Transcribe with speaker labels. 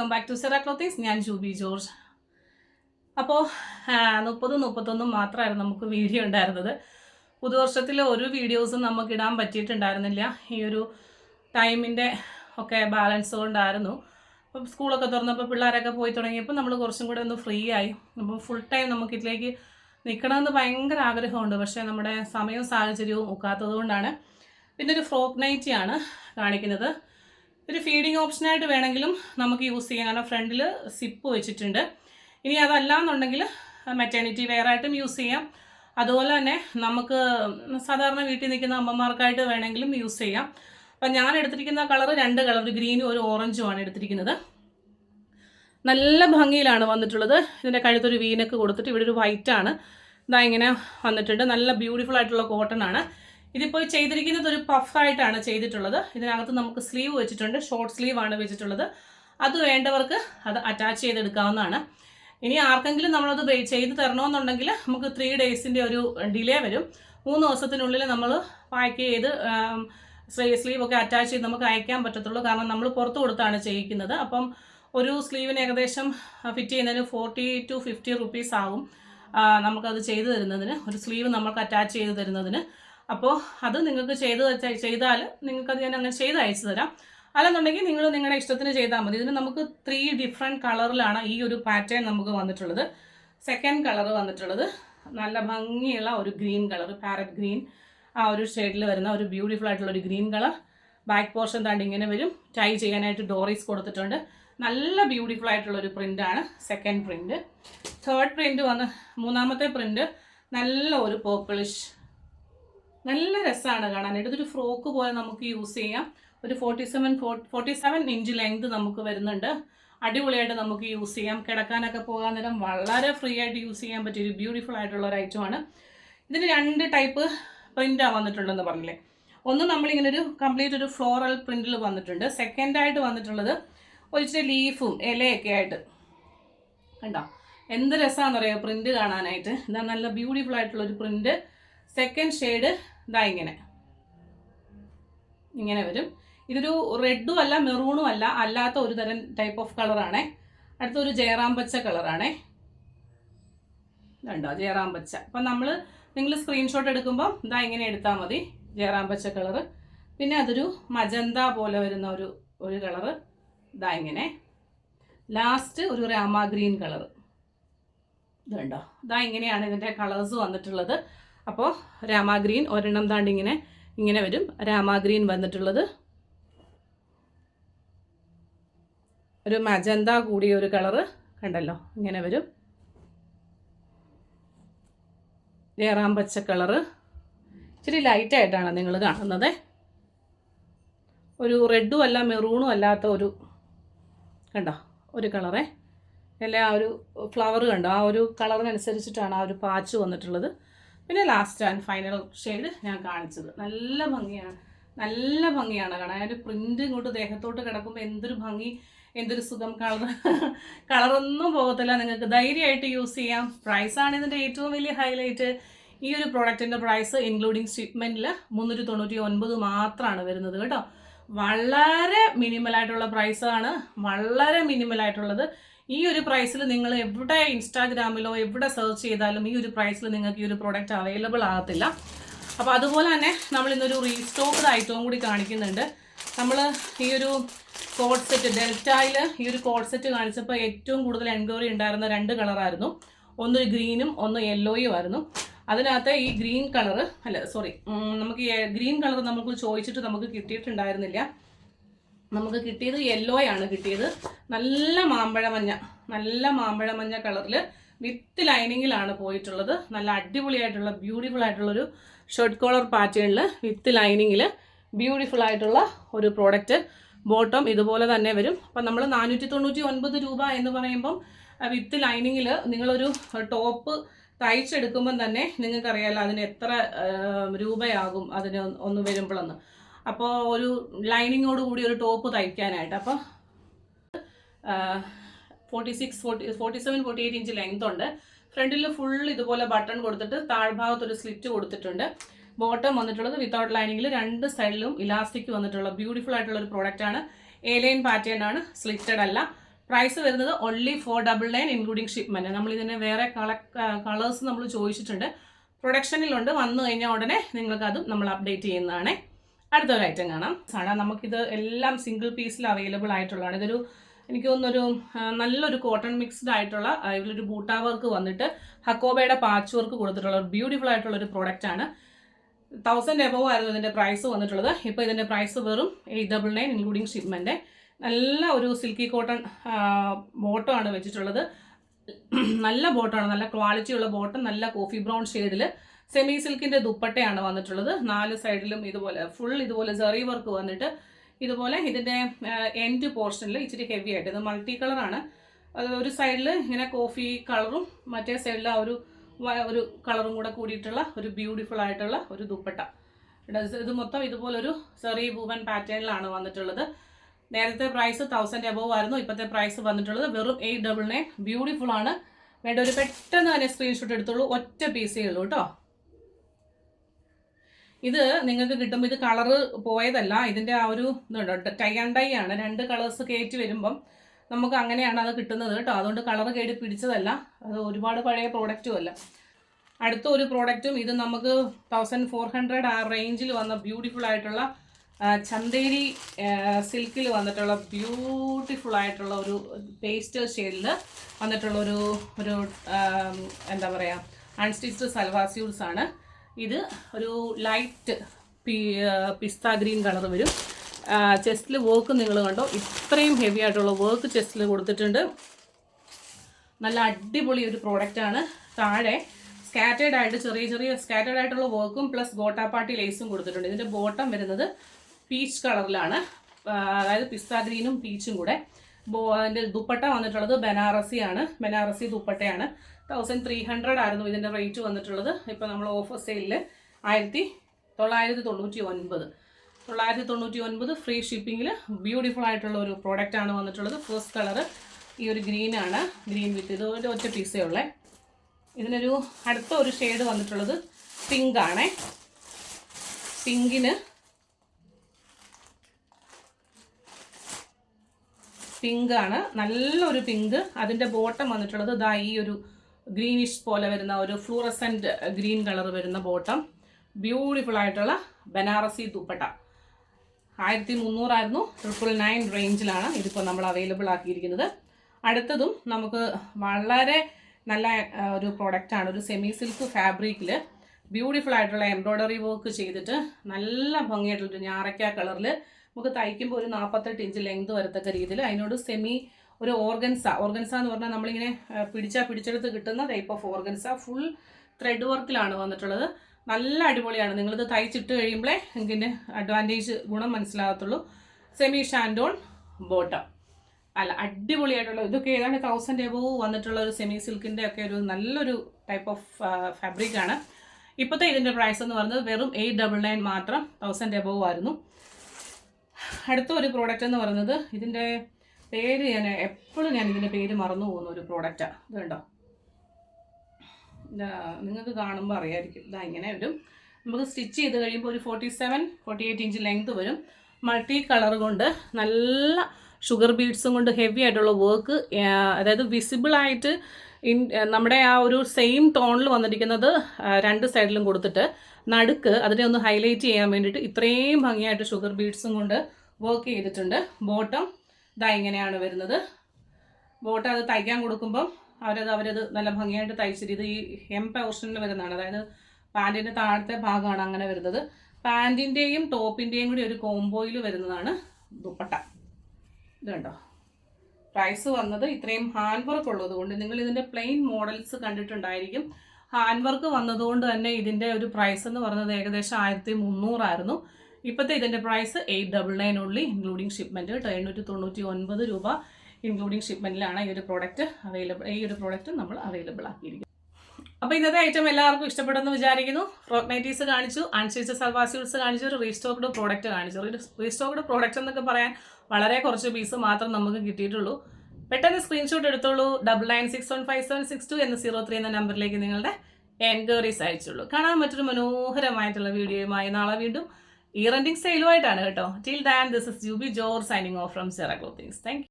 Speaker 1: Welcome back to Sera clothings ഞാൻ Jubi George. അപ്പോൾ മുപ്പതും മുപ്പത്തൊന്നും മാത്രമായിരുന്നു നമുക്ക് വീഡിയോ ഉണ്ടായിരുന്നത്. പുതുവർഷത്തിൽ ഒരു വീഡിയോസും നമുക്ക് ഇടാൻ പറ്റിയിട്ടുണ്ടായിരുന്നില്ല. ഈ ഒരു ടൈമിന്റെ ഒക്കെ ബാലൻസ് കൊണ്ടായിരുന്നു. അപ്പം സ്കൂളൊക്കെ തുറന്നപ്പോൾ പിള്ളേരൊക്കെ പോയി തുടങ്ങിയപ്പോൾ നമ്മൾ കുറച്ചും കൂടെ ഒന്ന് ഫ്രീ ആയി. അപ്പം ഫുൾ ടൈം നമുക്ക് ഇതിലേക്ക് നിൽക്കണമെന്ന് ഭയങ്കര ആഗ്രഹമുണ്ട്. പക്ഷേ നമ്മുടെ സമയവും സാഹചര്യവും ഒക്കാത്തത് കൊണ്ടാണ്. പിന്നെ ഒരു ഫ്രോക്ക് നൈറ്റിയാണ് കാണിക്കുന്നത്. ഒരു ഫീഡിങ് ഓപ്ഷനായിട്ട് വേണമെങ്കിലും നമുക്ക് യൂസ് ചെയ്യാം. കാരണം ഫ്രണ്ടിൽ സിപ്പ് വെച്ചിട്ടുണ്ട്. ഇനി അതല്ല എന്നുണ്ടെങ്കിൽ മെറ്റേണിറ്റി വെയർ ആയിട്ടും യൂസ് ചെയ്യാം. അതുപോലെ തന്നെ നമുക്ക് സാധാരണ വീട്ടിൽ നിൽക്കുന്ന അമ്മമാർക്കായിട്ട് വേണമെങ്കിലും യൂസ് ചെയ്യാം. അപ്പം ഞാൻ എടുത്തിരിക്കുന്ന കളർ രണ്ട് കളർ ഒരു ഗ്രീനും ഒരു ഓറഞ്ചുമാണ് എടുത്തിരിക്കുന്നത്. നല്ല ഭംഗിയിലാണ് വന്നിട്ടുള്ളത്. ഇതിന്റെ കഴുത്തൊരു വീനക്ക് കൊടുത്തിട്ട് ഇവിടെ ഒരു വൈറ്റാണ് ഇതാ ഇങ്ങനെ വന്നിട്ടുണ്ട്. നല്ല ബ്യൂട്ടിഫുൾ ആയിട്ടുള്ള കോട്ടൺ ആണ്. ഇതിപ്പോൾ ചെയ്തിരിക്കുന്നത് ഒരു പഫായിട്ടാണ് ചെയ്തിട്ടുള്ളത്. ഇതിനകത്ത് നമുക്ക് സ്ലീവ് വെച്ചിട്ടുണ്ട്. ഷോർട്ട് സ്ലീവ് ആണ് വെച്ചിട്ടുള്ളത്. അത് വേണ്ടവർക്ക് അത് അറ്റാച്ച് ചെയ്തെടുക്കാവുന്നതാണ്. ഇനി ആർക്കെങ്കിലും നമ്മളത് ചെയ്ത് തരണമെന്നുണ്ടെങ്കിൽ നമുക്ക് ത്രീ ഡേയ്സിന്റെ ഒരു ഡിലേ വരും. മൂന്ന് ദിവസത്തിനുള്ളിൽ നമ്മൾ പാക്ക് ചെയ്ത് സ്ലീവ് ഒക്കെ അറ്റാച്ച് ചെയ്ത് നമുക്ക് അയക്കാൻ പറ്റത്തുള്ളൂ. കാരണം നമ്മൾ പുറത്ത് കൊടുത്താണ് ചെയ്യിക്കുന്നത്. അപ്പം ഒരു സ്ലീവിന് ഏകദേശം ഫിറ്റ് ചെയ്യുന്നതിന് ഫോർട്ടി ടു ഫിഫ്റ്റി റുപ്പീസ് ആവും നമുക്കത് ചെയ്തു തരുന്നതിന്. ഒരു സ്ലീവ് നമുക്ക് അറ്റാച്ച് ചെയ്ത് തരുന്നതിന്. അപ്പോൾ അത് നിങ്ങൾക്ക് ചെയ്ത് ചെയ്താൽ നിങ്ങൾക്കത് ഞാൻ അങ്ങനെ ചെയ്ത് അയച്ചു തരാം. അല്ലെന്നുണ്ടെങ്കിൽ നിങ്ങൾ നിങ്ങളുടെ ഇഷ്ടത്തിന് ചെയ്താൽ മതി. ഇതിന് നമുക്ക് ത്രീ ഡിഫറെന്റ് കളറിലാണ് ഈ ഒരു പാറ്റേൺ നമുക്ക് വന്നിട്ടുള്ളത്. സെക്കൻഡ് കളർ വന്നിട്ടുള്ളത്. നല്ല ഭംഗിയുള്ള ഒരു ഗ്രീൻ കളർ പാരറ്റ് ഗ്രീൻ ആ ഒരു ഷെയ്ഡിൽ വരുന്ന ഒരു ബ്യൂട്ടിഫുൾ ആയിട്ടുള്ള ഒരു ഗ്രീൻ കളർ ബാക്ക് പോർഷൻ താണ്ട് ഇങ്ങനെ വരും. ടൈ ചെയ്യാനായിട്ട് ഡോറീസ് കൊടുത്തിട്ടുണ്ട്. നല്ല ബ്യൂട്ടിഫുൾ ആയിട്ടുള്ള ഒരു പ്രിന്റാണ് സെക്കൻഡ് പ്രിന്റ് തേർഡ് പ്രിന്റ് വന്ന് മൂന്നാമത്തെ പ്രിന്റ് നല്ല ഒരു പേർപ്പിളിഷ് നല്ല രസമാണ് കാണാനായിട്ട് ഇതൊരു ഫ്രോക്ക് പോലെ നമുക്ക് യൂസ് ചെയ്യാം. ഒരു forty seven forty seven inch length നമുക്ക് വരുന്നുണ്ട്. അടിപൊളിയായിട്ട് നമുക്ക് യൂസ് ചെയ്യാം. കിടക്കാനൊക്കെ പോകാൻ നേരം വളരെ ഫ്രീ ആയിട്ട് യൂസ് ചെയ്യാൻ പറ്റിയ ഒരു ബ്യൂട്ടിഫുൾ ആയിട്ടുള്ള ഒരു ഐറ്റമാണ് ഇതിന് രണ്ട് ടൈപ്പ് പ്രിന്റാണ് വന്നിട്ടുണ്ടെന്ന് പറഞ്ഞില്ലേ? ഒന്ന് നമ്മളിങ്ങനെ ഒരു കംപ്ലീറ്റ് ഒരു ഫ്ലോറൽ പ്രിന്റിൽ വന്നിട്ടുണ്ട്. സെക്കൻഡായിട്ട് വന്നിട്ടുള്ളത് ഒരു ഇച്ചിരി ലീഫും ഇലയൊക്കെ ആയിട്ട്. കണ്ടോ? എന്ത് രസമാണെന്നറിയാം പ്രിന്റ് കാണാനായിട്ട്. ഇതാ നല്ല ബ്യൂട്ടിഫുൾ ആയിട്ടുള്ള ഒരു പ്രിന്റ് സെക്കൻഡ് ഷെയ്ഡ് ഇതാ ഇങ്ങനെ. ഇങ്ങനെ വരും. ഇതൊരു റെഡും അല്ല മെറൂണും അല്ല അല്ലാത്ത ഒരു തരം ടൈപ്പ് ഓഫ് കളറാണേ അടുത്തൊരു ജയറാം പച്ച കളറാണേ ഇതുണ്ടോ? ജയറാം പച്ച. അപ്പം നമ്മൾ നിങ്ങൾ സ്ക്രീൻഷോട്ട് എടുക്കുമ്പോൾ ഇതാ ഇങ്ങനെ എടുത്താൽ മതി ജയറാം പച്ച കളറ് പിന്നെ അതൊരു മജന്ത പോലെ വരുന്ന ഒരു ഒരു കളറ് ഇതാ ഇങ്ങനെ. ലാസ്റ്റ് ഒരു രാമ ഗ്രീൻ കളറ് ഇതുണ്ടോ? ഇതാ ഇങ്ങനെയാണ് ഇതിന്റെ കളേഴ്സ് വന്നിട്ടുള്ളത്. അപ്പോൾ രാമാഗ്രീൻ ഒരെണ്ണം താണ്ടി ഇങ്ങനെ ഇങ്ങനെ വരും രാമാഗ്രീൻ വന്നിട്ടുള്ളത് ഒരു മജന്ത കൂടിയ ഒരു കളറ് കണ്ടല്ലോ ഇങ്ങനെ വരും. ഏറാം പച്ച കളറ്. ഇച്ചിരി ലൈറ്റായിട്ടാണ് നിങ്ങൾ കാണുന്നത്. ഒരു റെഡും അല്ല മെറൂണും അല്ലാത്ത ഒരു കണ്ടോ ഒരു കളറേ. അല്ല ആ ഒരു ഫ്ലവർ കണ്ടോ ആ ഒരു കളറിനനുസരിച്ചിട്ടാണ് ആ ഒരു പാച്ച് വന്നിട്ടുള്ളത്. പിന്നെ ലാസ്റ്റ് ആൻഡ് ഫൈനൽ ഷെയ്ഡ് ഞാൻ കാണിച്ചത്. നല്ല ഭംഗിയാണ്. നല്ല ഭംഗിയാണ് കാണാൻ. ഒരു പ്രിന്റ് ഇങ്ങോട്ട് ദേഹത്തോട്ട് കിടക്കുമ്പോൾ എന്തൊരു ഭംഗി എന്തൊരു സുഖം. കളർ കളറൊന്നും പോകത്തില്ല നിങ്ങൾക്ക്. ധൈര്യമായിട്ട് യൂസ് ചെയ്യാം. പ്രൈസാണ് ഇതിന്റെ ഏറ്റവും വലിയ ഹൈലൈറ്റ് ഈ ഒരു പ്രോഡക്റ്റിന്റെ പ്രൈസ് ഇൻക്ലൂഡിങ് ഷിപ്മെന്റിൽ മുന്നൂറ്റി തൊണ്ണൂറ്റി ഒൻപത് മാത്രമാണ് വരുന്നത് കേട്ടോ. വളരെ മിനിമലായിട്ടുള്ള പ്രൈസാണ് വളരെ മിനിമലായിട്ടുള്ളത് ഈ ഒരു പ്രൈസിൽ നിങ്ങൾ എവിടെ ഇൻസ്റ്റാഗ്രാമിലോ എവിടെ സെർച്ച് ചെയ്താലും ഈ ഒരു പ്രൈസിൽ നിങ്ങൾക്ക് ഈ ഒരു പ്രോഡക്റ്റ് അവൈലബിൾ ആകത്തില്ല. അപ്പോൾ അതുപോലെ തന്നെ നമ്മൾ ഇന്നൊരു റീസ്റ്റോക്ക്ഡ് ഐറ്റവും കൂടി കാണിക്കുന്നുണ്ട്. നമ്മൾ ഈ ഒരു കോഡ് സെറ്റ് ഡെൽറ്റയിൽ ഈ ഒരു കോഡ് സെറ്റ് കാണിച്ചപ്പോൾ ഏറ്റവും കൂടുതൽ എൻക്വയറി ഉണ്ടായിരുന്ന രണ്ട് കളറായിരുന്നു ഒന്ന് ഗ്രീനും ഒന്ന് യെല്ലോയും ആയിരുന്നു. അതിനകത്ത് ഈ ഗ്രീൻ കളർ അല്ല സോറി നമുക്ക് ഗ്രീൻ കളർ നമുക്ക് ചോദിച്ചിട്ട് നമുക്ക് കിട്ടിയിട്ടുണ്ടായിരുന്നില്ല. നമുക്ക് കിട്ടിയത് യെല്ലോ ആണ് കിട്ടിയത്. നല്ല മാമ്പഴ മഞ്ഞ നല്ല മാമ്പഴ മഞ്ഞ കളറിൽ വിത്ത് ലൈനിങ്ങിലാണ് പോയിട്ടുള്ളത്. നല്ല അടിപൊളിയായിട്ടുള്ള ബ്യൂട്ടിഫുൾ ആയിട്ടുള്ളൊരു ഷർട്ട് കോളർ പാറ്റേണിൽ വിത്ത് ലൈനിങ്ങിൽ ബ്യൂട്ടിഫുൾ ആയിട്ടുള്ള ഒരു പ്രോഡക്റ്റ് ബോട്ടം ഇതുപോലെ തന്നെ വരും. അപ്പം നമ്മൾ നാനൂറ്റി തൊണ്ണൂറ്റി ഒൻപത് രൂപ എന്ന് പറയുമ്പം വിത്ത് ലൈനിങ്ങിൽ നിങ്ങളൊരു ടോപ്പ് തയ്ച്ചെടുക്കുമ്പം തന്നെ നിങ്ങൾക്കറിയാലോ അതിന് എത്ര രൂപയാകും അതിന് ഒന്ന് വരുമ്പോഴെന്ന് അപ്പോൾ ഒരു ലൈനിങ്ങോട് കൂടി ഒരു ടോപ്പ് തയ്ക്കാനായിട്ട്. അപ്പോൾ forty six forty forty seven forty eight inch length ഉണ്ട്. ഫ്രണ്ടിൽ ഫുൾ ഇതുപോലെ ബട്ടൺ കൊടുത്തിട്ട് താഴ്ഭാഗത്ത് ഒരു സ്ലിറ്റ് കൊടുത്തിട്ടുണ്ട്. ബോട്ടം വന്നിട്ടുള്ളത് വിത്തൗട്ട് ലൈനിങ്ങിൽ രണ്ട് സൈഡിലും ഇലാസ്റ്റിക് വന്നിട്ടുള്ള ബ്യൂട്ടിഫുൾ ആയിട്ടുള്ള ഒരു പ്രോഡക്റ്റ് ആണ്. എ ലൈൻ പാറ്റേൺ ആണ് സ്ലിറ്റഡ് അല്ല. പ്രൈസ് വരുന്നത് only four double nine including shipment നമ്മൾ വേറെ കള കളേഴ്സ് നമ്മൾ ചോദിച്ചിട്ടുണ്ട്. പ്രൊഡക്ഷനിലുണ്ട് വന്നു കഴിഞ്ഞാൽ ഉടനെ നിങ്ങൾക്ക് അതും നമ്മൾ അപ്ഡേറ്റ് ചെയ്യുന്നതാണ്. അടുത്തൊരു ഐറ്റം കാണാം. സാധാ നമുക്കിത് എല്ലാം സിംഗിൾ പീസിൽ അവൈലബിൾ ആയിട്ടുള്ളതാണ്. ഇതൊരു എനിക്ക് തോന്നുന്നൊരു നല്ലൊരു കോട്ടൺ മിക്സ്ഡ് ആയിട്ടുള്ള ഇതിലൊരു ബൂട്ടാ വർക്ക് വന്നിട്ട് ഹക്കോബയുടെ പാച്ച് വർക്ക് കൊടുത്തിട്ടുള്ള ഒരു ബ്യൂട്ടിഫുൾ ആയിട്ടുള്ള ഒരു പ്രോഡക്റ്റ് ആണ്. തൗസൻഡ് എബവ് ആയിരുന്നു ഇതിന്റെ പ്രൈസ് വന്നിട്ടുള്ളത്. ഇപ്പോൾ ഇതിന്റെ പ്രൈസ് വെറും eight double nine including shipment നല്ല ഒരു സിൽക്കി കോട്ടൺ ബോട്ടമാണ് വെച്ചിട്ടുള്ളത്. നല്ല ബോട്ടമാണ് നല്ല ക്വാളിറ്റി ഉള്ള ബോട്ടം നല്ല കോഫി ബ്രൗൺ ഷെയ്ഡിൽ സെമി സിൽക്കിന്റെ ദുപ്പട്ടയാണ് വന്നിട്ടുള്ളത്. നാല് സൈഡിലും ഇതുപോലെ ഫുൾ ഇതുപോലെ ജെറി വർക്ക് വന്നിട്ട് ഇതുപോലെ ഇതിന്റെ എൻഡ് പോർഷനിൽ ഇച്ചിരി ഹെവി ആയിട്ട്. ഇത് മൾട്ടി കളറാണ് അത് ഒരു സൈഡിൽ ഇങ്ങനെ കോഫി കളറും മറ്റേ സൈഡിൽ ആ ഒരു ഒരു കളറും കൂടെ കൂടിയിട്ടുള്ള ഒരു ബ്യൂട്ടിഫുൾ ആയിട്ടുള്ള ഒരു ദുപ്പട്ട. ഇത് മൊത്തം ഇതുപോലൊരു സെറി ബൂവൻ പാറ്റേണിലാണ് വന്നിട്ടുള്ളത്. നേരത്തെ പ്രൈസ് തൗസൻഡ് എബോവ് ആയിരുന്നു. ഇപ്പോഴത്തെ പ്രൈസ് വന്നിട്ടുള്ളത് വെറും എയ്റ്റ് ഡബിൾ നയൻ ബ്യൂട്ടിഫുൾ ആണ്. വേണ്ട ഒരു പെട്ടെന്ന് തന്നെ സ്ക്രീൻഷോട്ട് എടുത്തോളൂ. ഒറ്റ പീസേ ഉള്ളൂ കേട്ടോ ഇത് നിങ്ങൾക്ക് കിട്ടുമ്പോൾ ഇത് കളറ് പോയതല്ല. ഇതിന്റെ ആ ഒരു ഇതുണ്ട് ടൈ ആൻഡ് ഡൈ ആണ്. രണ്ട് കളേഴ്സ് കയറ്റി വരുമ്പം നമുക്ക് അങ്ങനെയാണ് അത് കിട്ടുന്നത് കേട്ടോ അതുകൊണ്ട് കളർ കയറി പിടിച്ചതല്ല. അത് ഒരുപാട് പഴയ പ്രോഡക്റ്റും അല്ല. അടുത്ത ഒരു പ്രോഡക്റ്റും ഇത് നമുക്ക് തൗസൻഡ് ഫോർ ഹൺഡ്രഡ് ആ റേഞ്ചിൽ വന്ന ബ്യൂട്ടിഫുൾ ആയിട്ടുള്ള ചന്തേരി സിൽക്കിൽ വന്നിട്ടുള്ള ബ്യൂട്ടിഫുൾ ആയിട്ടുള്ള ഒരു പേസ്റ്റർ ഷെയ്ഡിൽ വന്നിട്ടുള്ള ഒരു ഒരു എന്താ പറയുക അൺസ്റ്റിച്ച്ഡ് സൽവാർ സ്യൂട്ട്സ് ആണ്. ഇത് ഒരു ലൈറ്റ് പി പിസ്ത ഗ്രീൻ കളർ വരും. ചെസ്റ്റിൽ വർക്ക് നിങ്ങൾ കണ്ടോ? ഇത്രയും ഹെവി ആയിട്ടുള്ള വർക്ക് ചെസ്റ്റിൽ കൊടുത്തിട്ടുണ്ട്. നല്ല അടിപൊളി ഒരു പ്രോഡക്റ്റ് ആണ്. താഴെ സ്കാറ്റേഡ് ആയിട്ട് ചെറിയ ചെറിയ സ്കാറ്റേഡ് ആയിട്ടുള്ള വർക്കും പ്ലസ് ഗോട്ടാപ്പാട്ടി ലേസും കൊടുത്തിട്ടുണ്ട്. ഇതിന്റെ ബോട്ടം വരുന്നത് പീച്ച് കളറിലാണ് അതായത് പിസ്ത ഗ്രീനും പീച്ചും കൂടെ. അതിന്റെ ദുപ്പട്ട വന്നിട്ടുള്ളത് ബനാറസിയാണ്. ബനാറസി ദുപ്പട്ടയാണ്. തൗസൻഡ് ത്രീ ഹൺഡ്രഡ് ആയിരുന്നു ഇതിന്റെ റേറ്റ് വന്നിട്ടുള്ളത്. ഇപ്പോൾ നമ്മൾ ഓഫർ സെയിലിൽ ആയിരത്തി തൊള്ളായിരത്തി തൊണ്ണൂറ്റി ഒൻപത് തൊള്ളായിരത്തി തൊണ്ണൂറ്റി ഒൻപത് ഫ്രീ ഷിപ്പിങ്ങിൽ ബ്യൂട്ടിഫുൾ ആയിട്ടുള്ള ഒരു പ്രോഡക്റ്റാണ് വന്നിട്ടുള്ളത്. ഫസ്റ്റ് കളറ് ഈ ഒരു ഗ്രീൻ ആണ്. ഗ്രീൻ വിത്ത് ഇത് ഒരു ഒറ്റ പീസേ ഉള്ളേ. ഇതിനൊരു അടുത്ത ഒരു ഷെയ്ഡ് വന്നിട്ടുള്ളത് പിങ്ക് ആണേ. പിങ്കിന് പിങ്ക് ആണ്. നല്ലൊരു പിങ്ക് അതിന്റെ ബോട്ടം വന്നിട്ടുള്ളത് ഇതാ ഈ ഒരു ഗ്രീനിഷ് പോലെ വരുന്ന ഒരു ഫ്ലൂറസെന്റ് ഗ്രീൻ കളർ വരുന്ന ബോട്ടം ബ്യൂട്ടിഫുൾ ആയിട്ടുള്ള ബനാറസി ദുപ്പട്ട. ആയിരത്തി മുന്നൂറായിരുന്നു ട്രിപ്പിൾ നയൻ റേഞ്ചിലാണ് ഇതിപ്പോൾ നമ്മൾ അവൈലബിൾ ആക്കിയിരിക്കുന്നത്. അടുത്തതും നമുക്ക് വളരെ നല്ല ഒരു പ്രോഡക്റ്റാണ് ഒരു സെമി സിൽക്ക് ഫാബ്രിക്കിൽ ബ്യൂട്ടിഫുൾ ആയിട്ടുള്ള എംബ്രോയ്ഡറി വർക്ക് ചെയ്തിട്ട് നല്ല ഭംഗിയായിട്ടുള്ള ഒരു ഞാറയ്ക്ക കളറിൽ നമുക്ക് തയ്ക്കുമ്പോൾ ഒരു നാൽപ്പത്തെട്ട് ഇഞ്ച് ലെങ്ത് വരത്തക്ക രീതിയിൽ അതിനോട് സെമി ഒരു ഓർഗൻസ ഓർഗൻസ എന്ന് പറഞ്ഞാൽ നമ്മളിങ്ങനെ പിടിച്ചാൽ പിടിച്ചെടുത്ത് കിട്ടുന്ന type of organza full thread വർക്കിലാണ് വന്നിട്ടുള്ളത്. നല്ല അടിപൊളിയാണ്. നിങ്ങളിത് തയ്ച്ചിട്ട് കഴിയുമ്പോഴേ ഇതിന്റെ അഡ്വാന്റേജ് ഗുണം മനസ്സിലാകത്തുള്ളൂ. സെമി ഷാൻഡോൺ ബോട്ടം അല്ല അടിപൊളിയായിട്ടുള്ള ഇതൊക്കെ ഏതാണ്ട് തൗസൻഡ് എബോ വന്നിട്ടുള്ള ഒരു സെമി സിൽക്കിന്റെ ഒക്കെ ഒരു നല്ലൊരു ടൈപ്പ് ഓഫ് ഫാബ്രിക്കാണ് ഇപ്പോഴത്തെ ഇതിന്റെ പ്രൈസ് എന്ന് പറയുന്നത് വെറും എയ്റ്റ് ഡബിൾ നയൻ മാത്രം തൗസൻഡ് എബോവ് ആയിരുന്നു. അടുത്ത ഒരു പ്രോഡക്റ്റ് എന്ന് പറയുന്നത് ഇതിന്റെ പേര് ഞാൻ എപ്പോഴും ഞാൻ ഇതിന്റെ പേര് മറന്നു പോകുന്ന ഒരു പ്രോഡക്റ്റാണ് ഇത് കണ്ടോ? നിങ്ങൾക്ക് കാണുമ്പോൾ അറിയായിരിക്കും. ഇതാ ഇങ്ങനെ വരും. നമുക്ക് സ്റ്റിച്ച് ചെയ്ത് കഴിയുമ്പോൾ ഒരു forty seven forty eight inch length വരും. മൾട്ടി കളർ കൊണ്ട് നല്ല ഷുഗർ ബീഡ്സും കൊണ്ട് ഹെവി ആയിട്ടുള്ള വർക്ക് അതായത് വിസിബിൾ ആയിട്ട് ഇൻ നമ്മുടെ ആ ഒരു സെയിം ടോണിൽ വന്നിരിക്കുന്നത് രണ്ട് സൈഡിലും കൊടുത്തിട്ട് നടുക്ക് അതിനെ ഒന്ന് ഹൈലൈറ്റ് ചെയ്യാൻ വേണ്ടിയിട്ട് ഇത്രയും ഭംഗിയായിട്ട് ഷുഗർ ബീഡ്സും കൊണ്ട് വർക്ക് ചെയ്തിട്ടുണ്ട്. ബോട്ടം ഇതാ ഇങ്ങനെയാണ് വരുന്നത്. ബോട്ടം അത് തയ്ക്കാൻ കൊടുക്കുമ്പം അവരത് അവരത് നല്ല ഭംഗിയായിട്ട് തയ്ച്ചിട്ട് ഇത് ഈ എം പോർഷനിൽ വരുന്നതാണ്. അതായത് പാന്റിന്റെ താഴത്തെ ഭാഗമാണ് അങ്ങനെ വരുന്നത്. പാന്റിന്റെയും ടോപ്പിന്റെയും കൂടി ഒരു കോംബോയിൽ വരുന്നതാണ് ദുപ്പട്ട. ഇത് കണ്ടോ പ്രൈസ് വന്നത് ഇത്രയും ഹാൻഡ് വർക്ക് ഉള്ളത് കൊണ്ട് നിങ്ങൾ ഇതിന്റെ പ്ലെയിൻ മോഡൽസ് കണ്ടിട്ടുണ്ടായിരിക്കും. ഹാൻഡ് വർക്ക് വന്നതുകൊണ്ട് തന്നെ ഇതിന്റെ ഒരു പ്രൈസ് എന്ന് പറയുന്നത് ഏകദേശം ആയിരത്തി മുന്നൂറായിരുന്നു ഇപ്പോഴത്തെ ഇതിന്റെ പ്രൈസ് എയ്റ്റ് ഡബിൾ നയൻ ഉള്ളി ഇൻക്ലൂഡിങ് ഷിപ്മെന്റ് കേട്ടോ എണ്ണൂറ്റി തൊണ്ണൂറ്റി ഒൻപത് രൂപ ഇൻക്ലൂഡിങ് ഷിപ്മെന്റിലാണ് ഈ ഒരു പ്രോഡക്റ്റ് അവൈലബിൾ ഈ ഒരു പ്രോഡക്റ്റ് നമ്മൾ അവൈലബിൾ ആക്കിയിരിക്കുന്നത്. അപ്പോൾ ഇന്നത്തെ ഐറ്റം എല്ലാവർക്കും ഇഷ്ടപ്പെടുമെന്ന് വിചാരിക്കുന്നു. ഫ്രോക്ക് നൈറ്റീസ് കാണിച്ചു അൺസ്റ്റിച്ച് സൽവാർ കാണിച്ചു ഒരു റീസ്റ്റോക്ഡ് പ്രോഡക്റ്റ് കാണിച്ചു. റീസ്റ്റോക്ഡ് പ്രോഡക്റ്റ് എന്നൊക്കെ പറയാൻ വളരെ കുറച്ച് പീസ് മാത്രം നമുക്ക് കിട്ടിയിട്ടുള്ളൂ. പെട്ടെന്ന് സ്ക്രീൻഷോട്ട് എടുത്തോളൂ. Double nine six one five seven six two എന്ന സീറോ ത്രീ എന്ന നമ്പറിലേക്ക് നിങ്ങളുടെ എൻക്വയറീസ് അയച്ചുള്ളൂ. കാണാൻ മറ്റൊരു മനോഹരമായിട്ടുള്ള വീഡിയോയുമായി നാളെ വീണ്ടും. ഇയർ എൻഡിങ് സെയിലുമായിട്ടാണ് കേട്ടോ. Till than this is Bijor signing off from Sera clothings thank